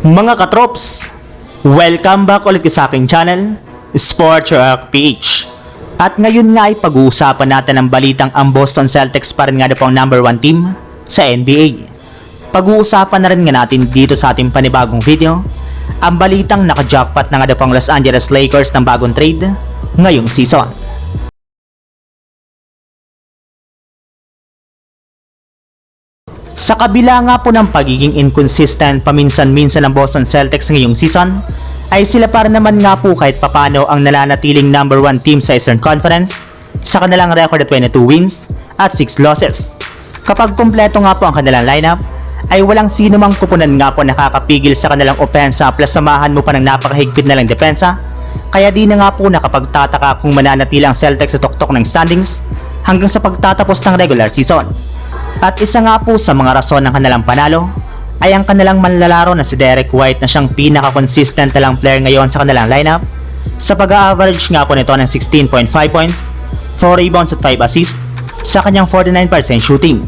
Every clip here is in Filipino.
Mga katrops, welcome back ulit sa aking channel, Sports Rock PH. At ngayon nga ay pag-uusapan natin ang balitang ang Boston Celtics pa rin nga na po ang number 1 team sa NBA. Pag-uusapan na rin nga natin dito sa ating panibagong video, ang balitang naka-jackpot na nga na po ang Los Angeles Lakers ng bagong trade ngayong season. Sa kabila nga po ng pagiging inconsistent paminsan-minsan ng Boston Celtics ngayong season, ay sila pa rin naman nga po kahit papano ang nananatiling number 1 team sa Eastern Conference sa kanilang record at 22 wins at 6 losses. Kapag kumpleto nga po ang kanilang lineup, ay walang sino mang kupunan nga po nakakapigil sa kanilang opensa plus samahan mo pa ng napakahigpit na lang depensa, kaya di na nga po nakapagtataka kung mananatili ang Celtics sa tuktok ng standings hanggang sa pagtatapos ng regular season. At isa nga po sa mga rason ng kanilang panalo ay ang kanilang manlalaro na si Derek White na siyang pinaka-consistent na lang player ngayon sa kanilang lineup. Sa pag-average nga po nito ng 16.5 points, 4 rebounds at 5 assists sa kanyang 49% shooting.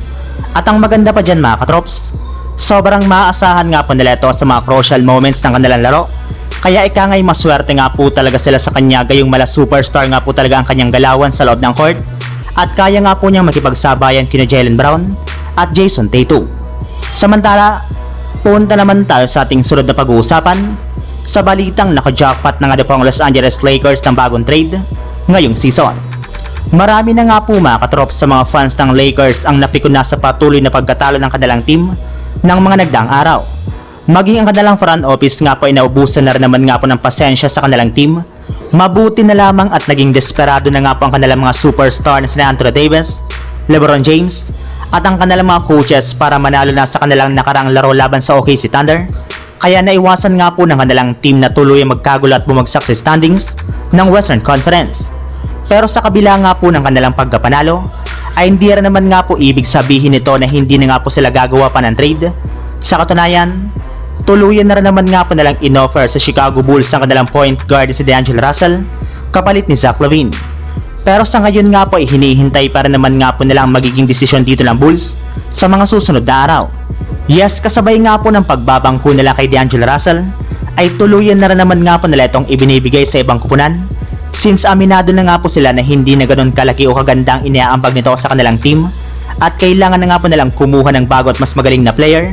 At ang maganda pa dyan mga katrops, sobrang maaasahan nga po nila ito sa mga crucial moments ng kanilang laro. Kaya ika nga'y maswerte nga po talaga sila sa kanya gayong mala superstar nga po talaga ang kanyang galawan sa loob ng court at kaya nga po niyang makipagsabayan kina Jalen Brown at Jason Tatum. Samantala, punta naman tayo sa ating sunod na pag-uusapan sa balitang naka-jackpot na nga ang Los Angeles Lakers ng bagong trade ngayong season. Marami na nga po mga sa mga fans ng Lakers ang napikon na sa patuloy na pagkatalo ng kanilang team ng mga nagdaang araw. Maging ang kanilang front office nga po ay naubusan na rin naman nga po ng pasensya sa kanilang team. Mabuti na lamang at naging desperado na nga po ang kanilang mga superstar na sina Anthony Davis, LeBron James, at ang kanilang mga coaches para manalo na sa kanilang nakarang laro laban sa OKC Thunder. Kaya naiwasan nga po ng kanilang team na tuloy magkagulo at bumagsak sa standings ng Western Conference. Pero sa kabila nga po ng kanilang pagkapanalo, ay hindi rin naman nga po ibig sabihin nito na hindi na nga po sila gagawa pa ng trade. Sa katunayan, tuluyan na rin naman nga po nalang inoffer sa Chicago Bulls ang kanilang point guard si D'Angelo Russell kapalit ni Zach Lavine. Pero sa ngayon nga po ay hinihintay pa rin naman nga po nila ang magiging desisyon dito ng Bulls sa mga susunod na araw. Yes, kasabay nga po ng pagbabangko nila kay D'Angelo Russell, ay tuluyan na rin naman nga po nila itong ibinibigay sa ibang kupunan since aminado na nga po sila na hindi na ganun kalaki o kaganda ang iniaambag nito sa kanilang team at kailangan na nga po nilang kumuha ng bago at mas magaling na player